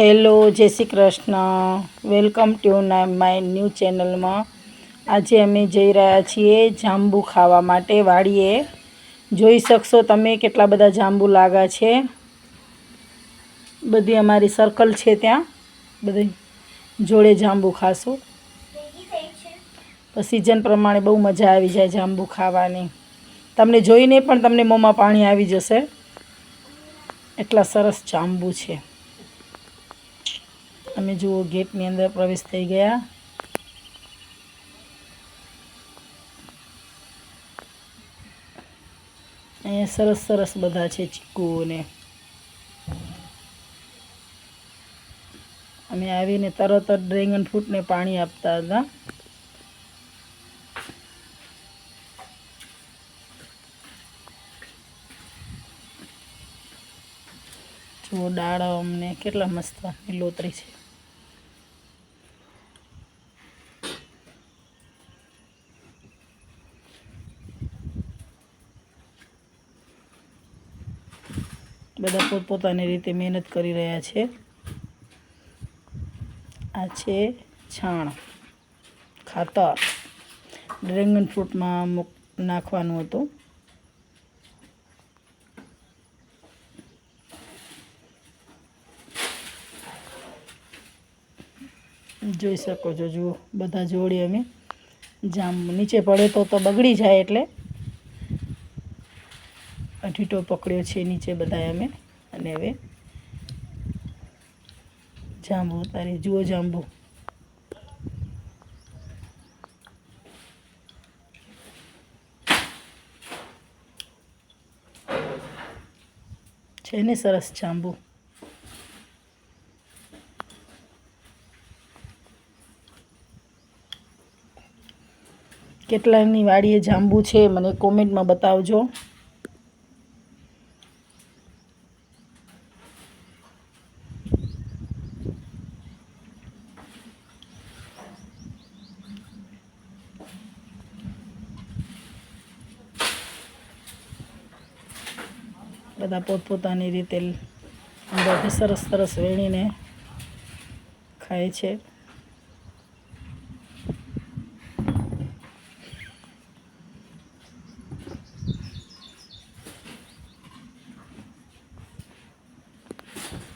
Hello, Jai Shri Krishna. Welcome to my new ચેનલમાં. આજે અમે જઈ રહ્યા છીએ જાંબુ ખાવા માટે વાડીએ. જોઈ શકશો તમે કેટલા બધા જાંબુ લાગ્યા છે. બધી અમારી સર્કલ છે ત્યાં. બધી જોડે જાંબુ ખાશું. સિઝન પ્રમાણે બહુ મજા આવી જાય જાંબુ ખાવાની. તમને જોઈને પણ તમને મોંમાં પાણી આવી જશે. એટલા સરસ જાંબુ છે. અમે જુઓ, ગેટની અંદર પ્રવેશ થઈ ગયા. અહીંયા સરસ સરસ બધા છે ચીકુઓને. અમે આવીને તરત જ ડ્રેગન ફ્રૂટને પાણી આપતા હતા. જુઓ દાડમ અમને કેટલા મસ્ત, લીલોતરી છે. બધા પોતપોતાની રીતે મહેનત કરી રહ્યા છે. આ છે છાણ, ખાતર. ડ્રેગન ફ્રૂટમાં નાખવાનું હતું. જોઈ શકો છો, જુઓ, બધા જોડે અમે જામ નીચે પડે તો તો બગડી જાય એટલે. અઠીટો પકડ્યો છે નીચે બધા અમે. અને હવે જાંબુ ઉતારી. જુઓ જાંબુ. છે ને સરસ જાંબુ. કેટલાની વાડીએ જાંબુ છે મને કોમેન્ટમાં બતાવજો. બધા પોતપોતાની રીતે અંદરથી સરસ સરસ વેણીને ખાય છે.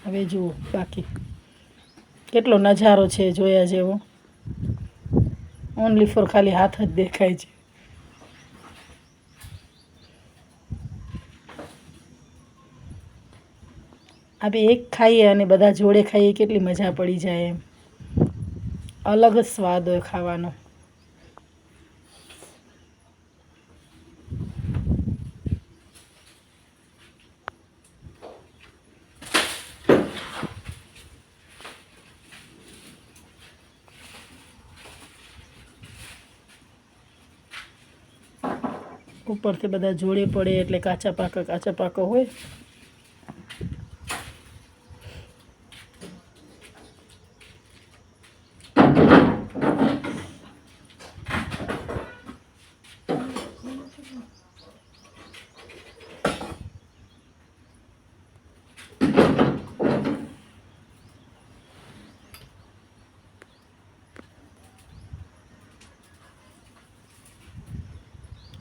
હવે જુઓ બાકી કેટલો નજારો છે જોયા જેવો. ઓનલી ફોર ખાલી હાથ જ દેખાય છે. આપણે એક ખાઈએ અને બધા જોડે ખાઈએ, કેટલી મજા પડી જાય એમ. અલગ જ સ્વાદ હોય ખાવાનો. ઉપરથી બધા જોડે પડે એટલે કાચા પાકા, કાચા પાકો હોય.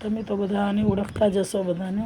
તમે તો બધાને ઓળખતા જશો બધાને.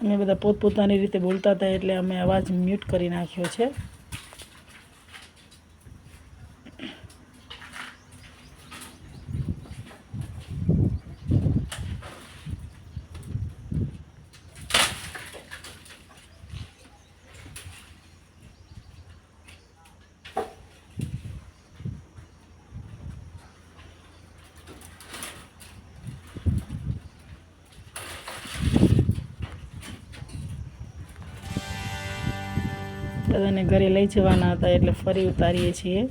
અમે બધા પોતપોતાની રીતે બોલતા હતા એટલે અમે અવાજ મ્યુટ કરી નાખ્યો છે. બધાને ઘરે લઈ જવાના હતા એટલે ફરી ઉતારીએ છીએ.